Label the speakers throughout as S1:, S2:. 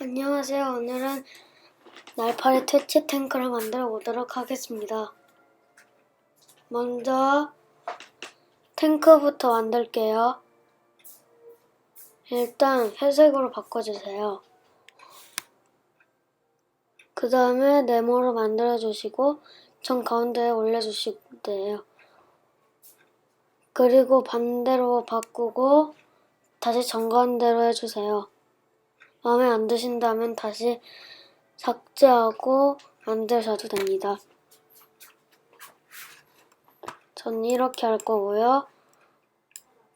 S1: 안녕하세요. 오늘은 날파리 퇴치 탱크를 만들어 보도록 하겠습니다. 먼저 탱크부터 만들게요. 일단 회색으로 바꿔주세요. 그 다음에 네모로 만들어 주시고 정 가운데에 올려주시면 돼요. 그리고 반대로 바꾸고 다시 정 가운데로 해주세요. 마음에 안 드신다면 다시 삭제하고 만드셔도 됩니다. 전 이렇게 할 거고요.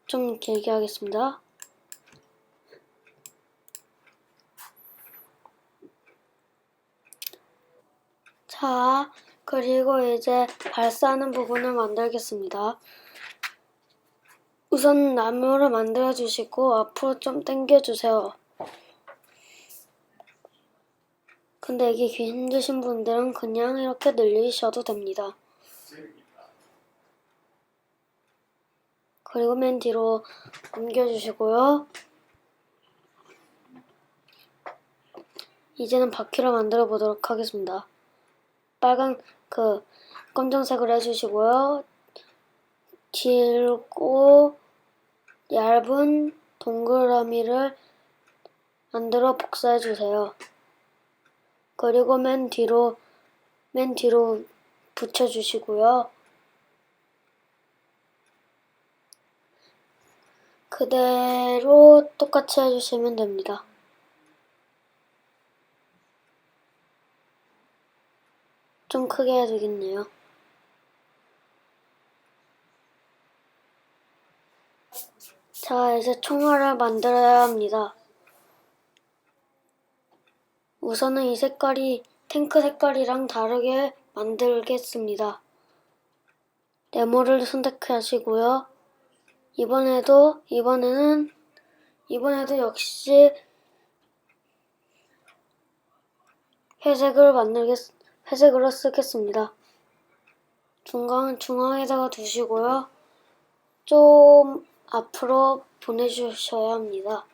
S1: 좀 길게 하겠습니다. 자, 그리고 이제 발사하는 부분을 만들겠습니다. 우선 나무를 만들어 주시고 앞으로 좀 당겨 주세요. 근데 이게 힘드신 분들은 그냥 이렇게 늘리셔도 됩니다. 그리고 맨 뒤로 옮겨주시고요. 이제는 바퀴를 만들어 보도록 하겠습니다. 빨간 그 검정색으로 해주시고요. 길고 얇은 동그라미를 만들어 복사해 주세요. 그리고 맨 뒤로 맨 뒤로 붙여주시고요. 그대로 똑같이 해주시면 됩니다. 좀 크게 해주겠네요. 자, 이제 총알을 만들어야 합니다. 우선은 이 색깔이 탱크 색깔이랑 다르게 만들겠습니다. 네모를 선택하시고요. 이번에도 이번에는 이번에도 역시 회색을 만들겠 회색으로 쓰겠습니다. 중간 중앙에다가 두시고요. 좀 앞으로 보내주셔야 합니다.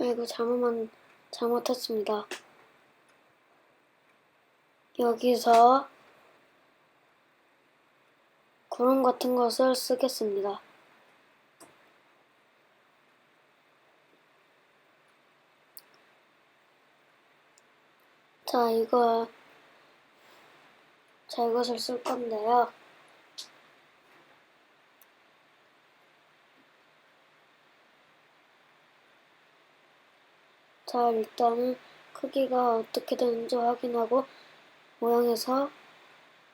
S1: 아이고 잘못만 잘못했습니다. 여기서 구름 같은 것을 쓰겠습니다. 자, 이거 자 이것을 쓸 건데요. 자, 일단은 크기가 어떻게 되는지 확인하고 모양에서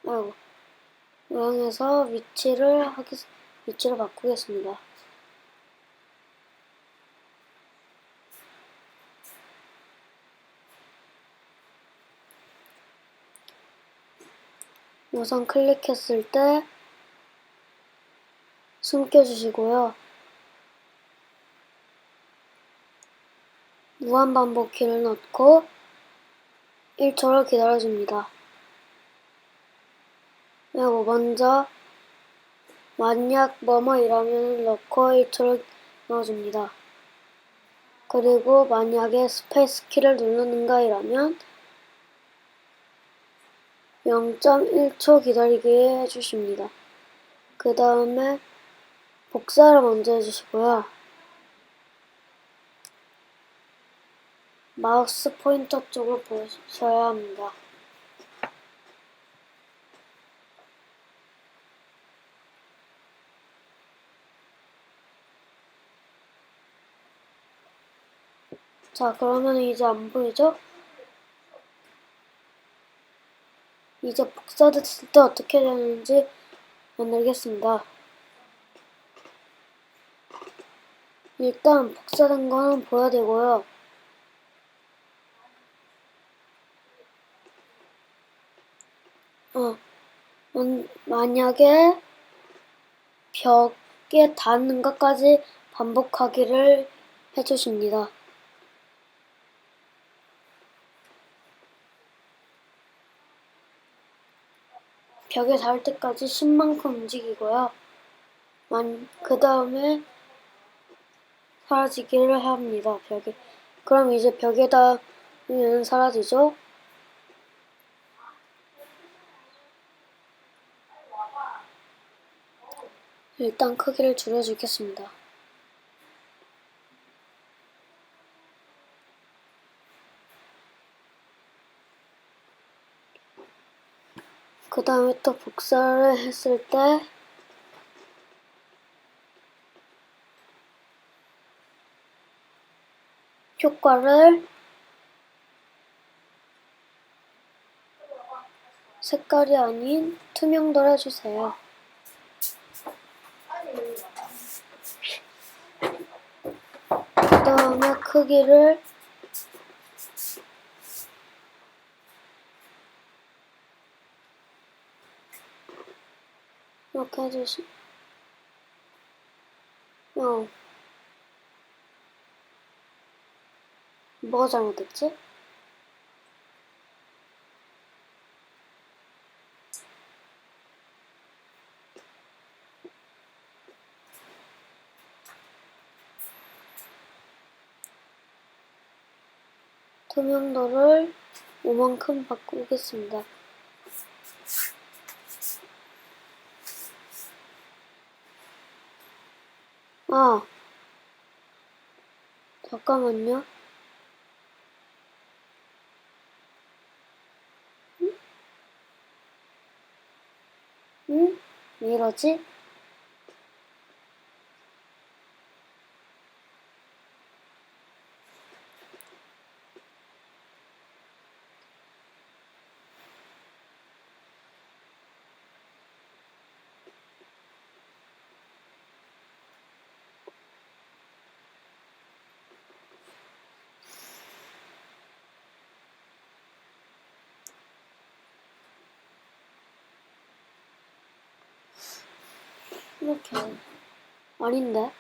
S1: 아이고 모양에서 위치를 하기 위치를 바꾸겠습니다. 우선 클릭했을 때 숨겨주시고요. 무한반복키를 넣고 1초를 기다려줍니다. 그리고 먼저 만약 뭐뭐이라면 넣고 1초를 넣어줍니다. 그리고 만약에 스페이스 키를 누르는가 이라면 0.1초 기다리게 해주십니다. 그 다음에 복사를 먼저 해주시고요. 마우스 포인터 쪽을 보셔야 합니다. 자, 그러면 이제 안 보이죠? 이제 복사됐을 때 어떻게 되는지 만들겠습니다. 일단 복사된 거는 보여야 되고요. 어, 만- 만약에 벽에 닿는 것까지 반복하기를 해주십니다. 벽에 닿을 때까지 10만큼 움직이고요. 그 다음에 사라지기를 합니다. 벽에. 그럼 이제 벽에 닿으면 사라지죠? 일단 크기를 줄여주겠습니다. 그 다음에 또 복사를 했을 때 효과를 색깔이 아닌 투명도로 해주세요. 크기를 이렇게 해주시. 어. 뭐가 잘못됐지? 투명도를 5만큼 바꾸겠습니다. 아, 잠깐만요. 응? 응? 왜 이러지? 이렇게. 아닌데?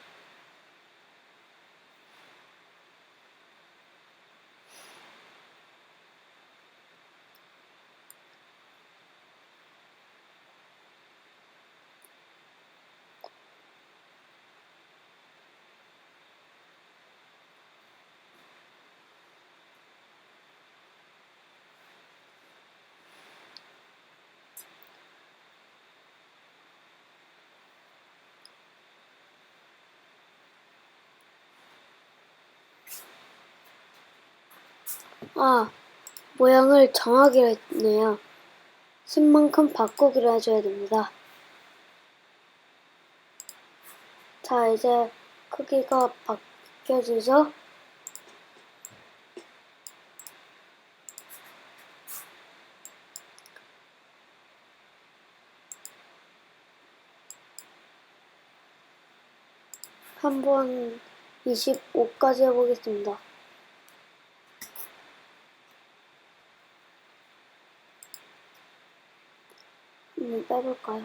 S1: 아, 모양을 정하기로 했네요. 10만큼 바꾸기로 해줘야 됩니다. 자, 이제 크기가 바뀌어지죠? 한번 25까지 해보겠습니다. 음, 빼볼까요?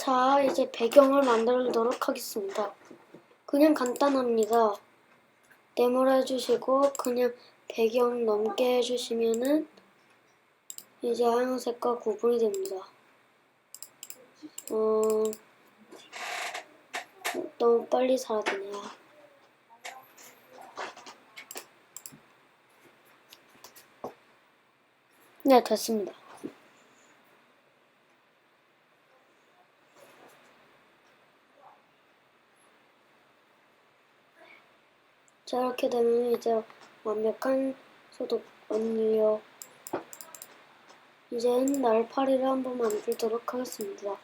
S1: 자, 이제 배경을 만들도록 하겠습니다. 그냥 간단합니다. 네모를 해주시고 그냥 배경 넘게 해주시면은 이제 하얀색과 구분이 됩니다. 어, 너무 빨리 사라지네요. 네, 됐습니다. 자, 이렇게 되면 이제 완벽한 소독 완료. 이젠 날파리를 한번 만들도록 하겠습니다.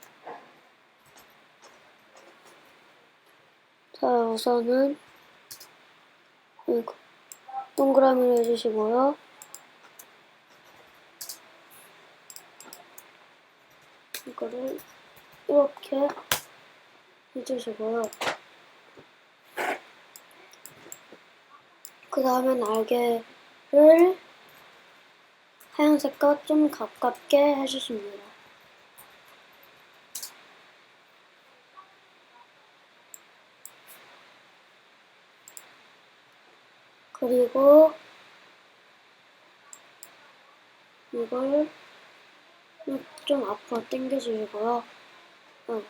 S1: 자, 우선은 동그라미를 해주시고요. 이거를 이렇게 해주시고요. 그 다음에 날개를 하얀색과 좀 가깝게 해주십니다. 그리고 이걸 좀 앞으로 당겨주시고요. 어.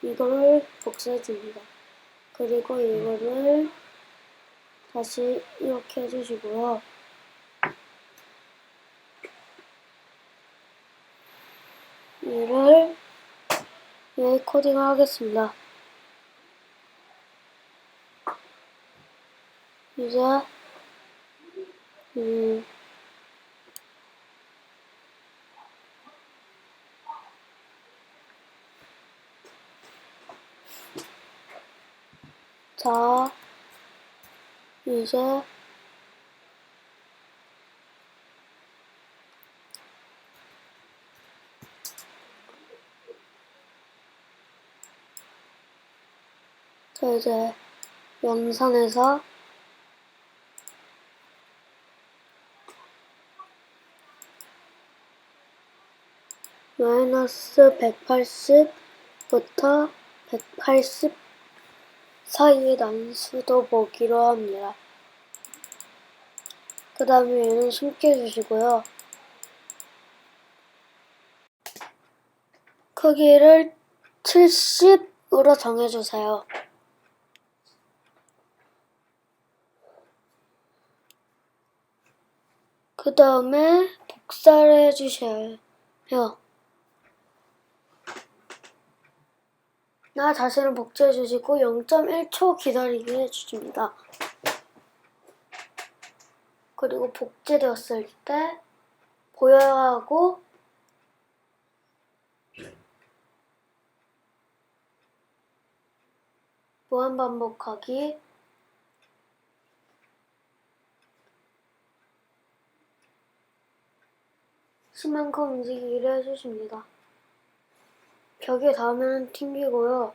S1: 이걸 복사해줍니다. 그리고 이거를 다시 이렇게 해주시고요. 이를 여기 코딩을 하겠습니다. 이제 음, 자 이제 자 이제 영상에서 마이너스 180부터 180 사이의 난수도 보기로 합니다. 그 다음에 얘는 숨겨 주시고요. 크기를 70으로 정해주세요. 그 다음에 복사를 해주셔야 해요. 나 자신을 복제해 주시고 0.1초 기다리게 해주십니다. 그리고 복제되었을 때 보여야 하고 무한 반복하기 심한큼 움직이기를 해주십니다. 벽에 닿으면 튕기고요.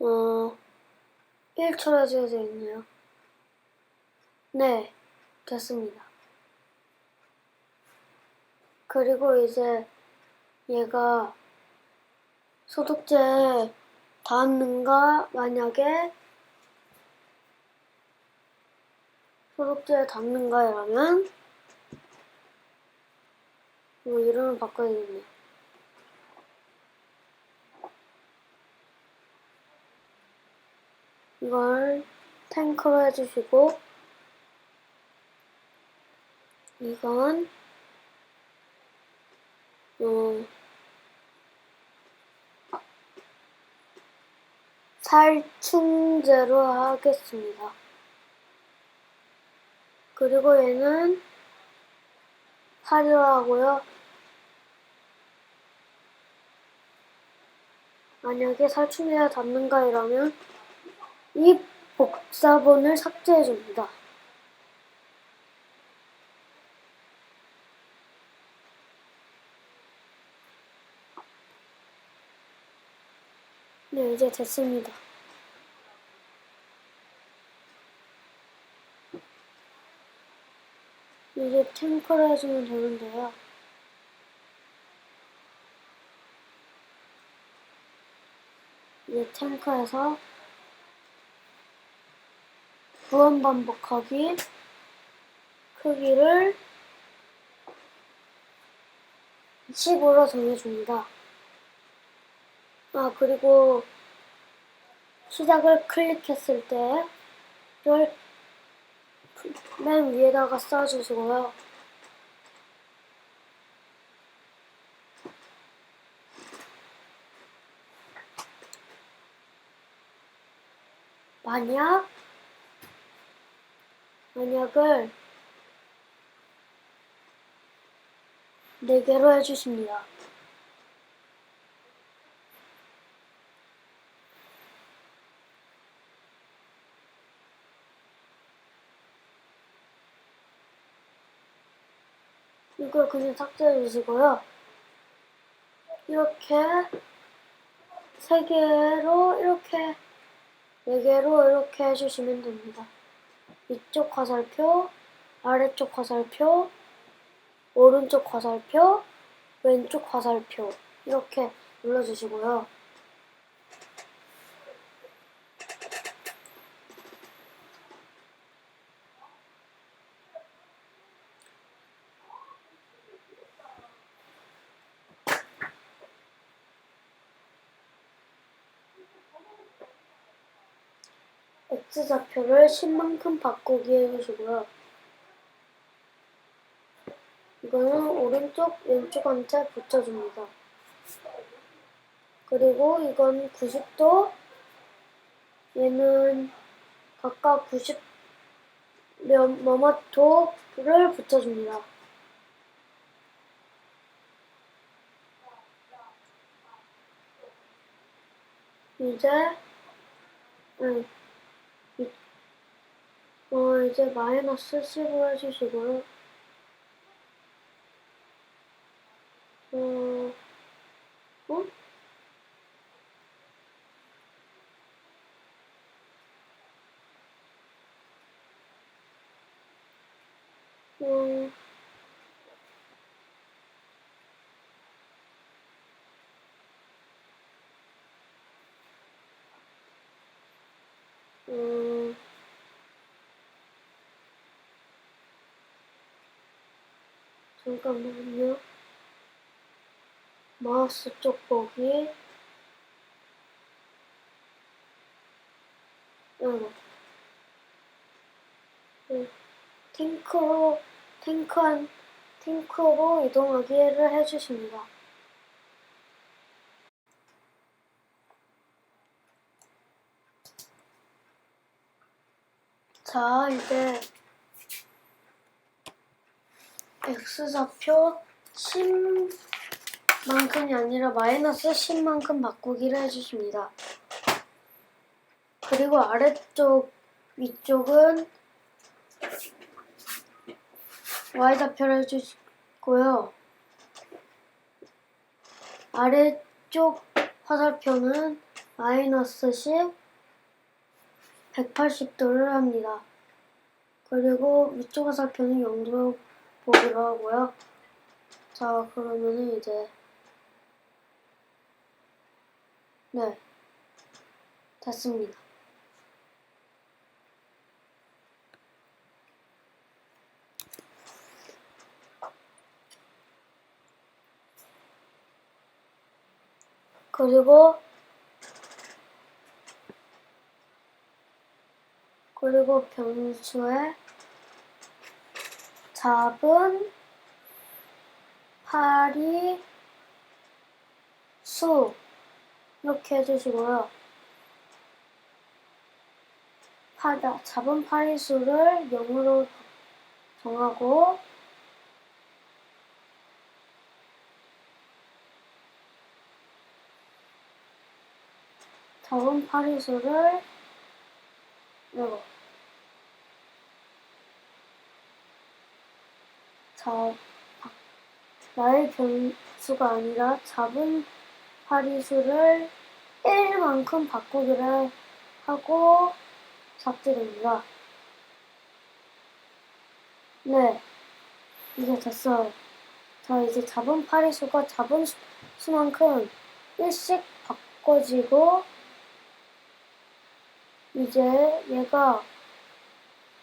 S1: 어, 1초로 해줘야 있네요. 네, 됐습니다. 그리고 이제 얘가 소독제에 닿는가 만약에 소독제에 닿는가 이러면 뭐 이름을 바꿔야겠네. 이걸 탱크로 해주시고 이건 어, 살충제로 하겠습니다. 그리고 얘는 사료 하고요. 만약에 살충제가 닿는가 이러면 이 복사본을 삭제해 줍니다. 네, 이제 됐습니다. 이제 탱크를 해주면 되는데요. 이제 탱크에서 무한 반복하기 크기를 15로 정해줍니다. 아, 그리고 시작을 클릭했을 때를 맨 위에다가 써주시고요. 만약 만약을 네 개로 해주십니다. 이걸 그냥 삭제해 주시고요. 이렇게 세 개로 이렇게 네 개로 이렇게 해주시면 됩니다. 위쪽 화살표, 아래쪽 화살표, 오른쪽 화살표, 왼쪽 화살표 이렇게 눌러주시고요. X좌표를 10만큼 바꾸기 해주시고요. 이거는 오른쪽, 왼쪽한테 붙여줍니다. 그리고 이건 90도, 얘는 각각 90 머마토를 붙여줍니다. 이제, 응. 어, 이제 마이너스 10을 해주시고요. 어, 어? 어, 어, 잠깐만요. 마우스 쪽 보기. 아이고. 네. 탱크로, 탱크한, 탱크로 이동하기를 해주십니다. 자, 이제 X좌표 10만큼이 아니라 마이너스 10만큼 바꾸기를 해주십니다. 그리고 아래쪽, 위쪽은 Y좌표를 해주시고요. 아래쪽 화살표는 마이너스 10, 180도를 합니다. 그리고 위쪽 화살표는 0도 보기로 하고요. 자, 그러면은 이제 네, 됐습니다. 그리고 그리고 변수에 4분 파리 수 이렇게 해주시고요. 파다 잡은 파리 수를 0으로 정하고 잡은 파리 수를 0 자, 나의 변수가 아니라 잡은 파리수를 1만큼 바꾸기를 하고 삭제됩니다. 네, 이제 됐어요. 자, 이제 잡은 파리수가 잡은 수, 수만큼 1씩 바꿔지고 이제 얘가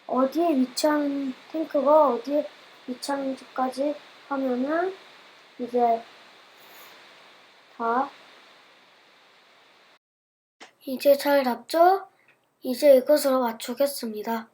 S1: 어디에 위치한 탱크가 어디에 2차민트까지 하면은 이제 다 이제 잘 잡죠? 이제 이것으로 맞추겠습니다.